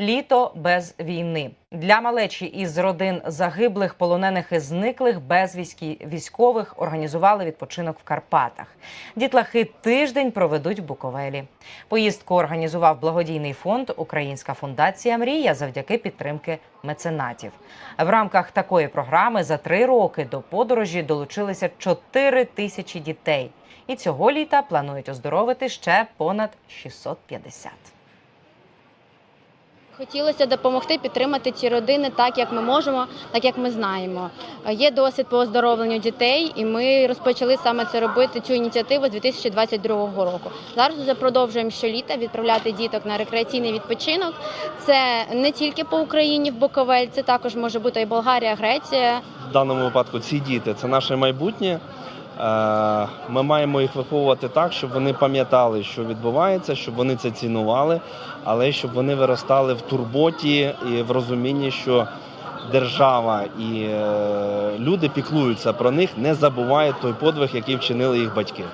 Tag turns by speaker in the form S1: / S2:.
S1: Літо без війни для малечі із родин загиблих, полонених і зниклих безвісті військових організували відпочинок в Карпатах. Дітлахи тиждень проведуть в Буковелі. Поїздку організував благодійний фонд Українська фундація Мрія завдяки підтримки меценатів. В рамках такої програми за три роки до подорожі долучилися 4 тисячі дітей. І цього літа планують оздоровити ще понад 650.
S2: Хотілося допомогти підтримати ці родини так, як ми можемо, так як ми знаємо. Є досвід по оздоровленню дітей, і ми розпочали саме це робити цю ініціативу з 2022 року. Зараз вже продовжуємо щоліта відправляти діток на рекреаційний відпочинок. Це не тільки по Україні в Буковель, це також може бути і Болгарія, Греція.
S3: В даному випадку ці діти це наше майбутнє. Е, Ми маємо їх виховувати так, щоб вони пам'ятали, що відбувається, щоб вони це цінували, але щоб вони виростали в турботі і в розумінні, що держава і е, люди піклуються про них, не забувають той подвиг, який вчинили їх батьки.